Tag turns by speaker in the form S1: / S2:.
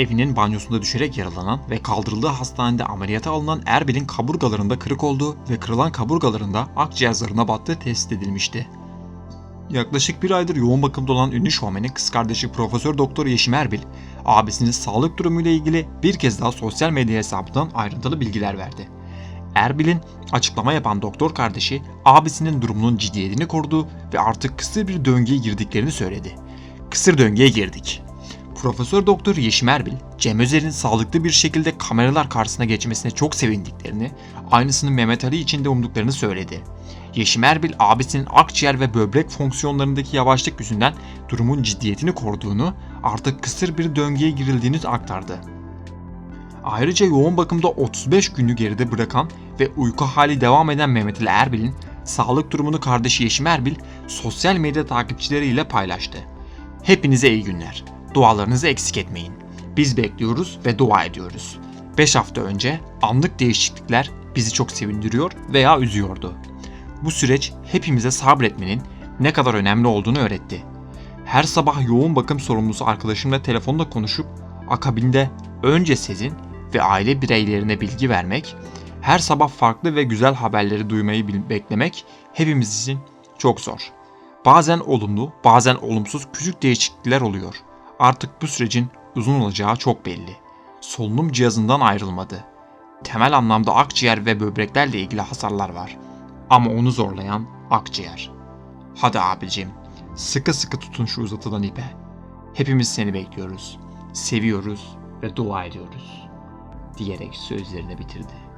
S1: evinin banyosunda düşerek yaralanan ve kaldırıldığı hastanede ameliyata alınan Erbil'in kaburgalarında kırık olduğu ve kırılan kaburgalarında akciğer zarına battığı tespit edilmişti. Yaklaşık bir aydır yoğun bakımda olan ünlü şovmenin kız kardeşi Profesör Doktor Yeşim Erbil, abisinin sağlık durumuyla ilgili bir kez daha sosyal medya hesabından ayrıntılı bilgiler verdi. Erbil'in açıklama yapan doktor kardeşi abisinin durumunun ciddiyetini korudu ve artık kısır bir döngüye girdiklerini söyledi. Kısır döngüye girdik. Profesör Doktor Yeşim Erbil, Cem Özer'in sağlıklı bir şekilde kameralar karşısına geçmesine çok sevindiklerini, aynısını Mehmet Ali için de umduklarını söyledi. Yeşim Erbil abisinin akciğer ve böbrek fonksiyonlarındaki yavaşlık yüzünden durumun ciddiyetini koruduğunu, artık kısır bir döngüye girildiğini aktardı. Ayrıca yoğun bakımda 35 günü geride bırakan ve uyku hali devam eden Mehmet Ali Erbil'in sağlık durumunu kardeşi Yeşim Erbil sosyal medya takipçileriyle paylaştı. Hepinize iyi günler. Dualarınızı eksik etmeyin. Biz bekliyoruz ve dua ediyoruz. 5 hafta önce anlık değişiklikler bizi çok sevindiriyor veya üzüyordu. Bu süreç hepimize sabretmenin ne kadar önemli olduğunu öğretti. Her sabah yoğun bakım sorumlusu arkadaşımla telefonda konuşup akabinde önce sizin ve aile bireylerine bilgi vermek, her sabah farklı ve güzel haberleri duymayı beklemek hepimiz için çok zor. Bazen olumlu, bazen olumsuz küçük değişiklikler oluyor. Artık bu sürecin uzun olacağı çok belli. Solunum cihazından ayrılmadı. Temel anlamda akciğer ve böbreklerle ilgili hasarlar var. Ama onu zorlayan akciğer. Hadi abicim, sıkı sıkı tutun şu uzatılan ipe. Hepimiz seni bekliyoruz. Seviyoruz ve dua ediyoruz. Diyerek sözlerini bitirdi.